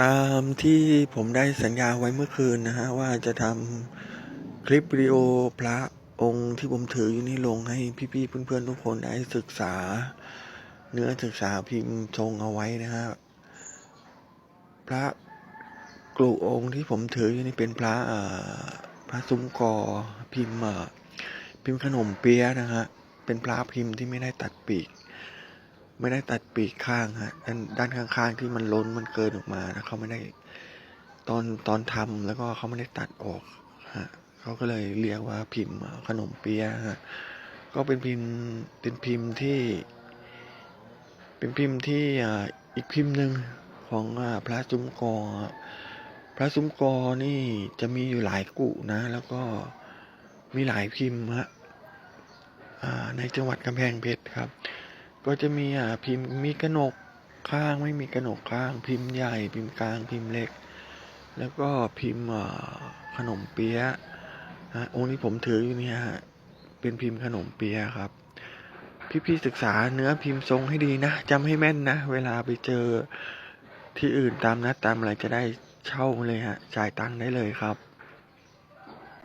ตามที่ผมได้สัญญาไว้เมื่อคืนนะฮะ ว่าจะทำคลิปวิดีโอพระองค์ที่ผมถืออยู่นี่ลงให้พี่ๆเพื่อนๆทุกคนได้ศึกษา เนื้อศึกษาพิมพ์ทรงเอาไว้นะฮะพระกลุ่องค์ที่ผมถืออยู่นี่เป็นพระพระซุ้มกอพิมพ์พิมพ์ขนมเปี๊ยะนะฮะเป็นพระพิมพ์ที่ไม่ได้ตัดปีก ไม่ได้ตัดปีกข้างฮะด้านด้านข้างๆที่มันล้นมันเกินออกมานะเขาไม่ได้ตอนตอนทำแล้วก็เขาไม่ได้ตัดออกฮะเขาก็เลยเรียกว่าพิมพ์ขนมเปี๊ยะฮะก็เป็นพิมพ์เป็นพิมพ์ที่ เป็นพิมพ์ที่อีกพิมพ์หนึ่งของพระซุ้มกอพระซุ้มกอนี่จะมีอยู่หลายกุนะ แล้วก็มีหลายพิมพ์ฮะในจังหวัดกำแพงเพชรครับ ก็จะมีอ่าพิมพ์มีกระหนกข้างไม่มีกระหนกข้าง พิมพ์ใหญ่ พิมพ์กลางพิมพ์เล็ก แล้วก็พิมพ์ขนมเปี๊ยะฮะองค์ที่ผมถืออยู่เนี่ยฮะเป็นพิมพ์ขนมเปี๊ยะครับ พี่ๆศึกษาเนื้อพิมพ์ทรงให้ดีนะจำให้แม่นนะ เวลาไปเจอที่อื่นตามนัดตามอะไรจะได้เช่าเลยฮะจ่ายตังค์ได้เลยครับ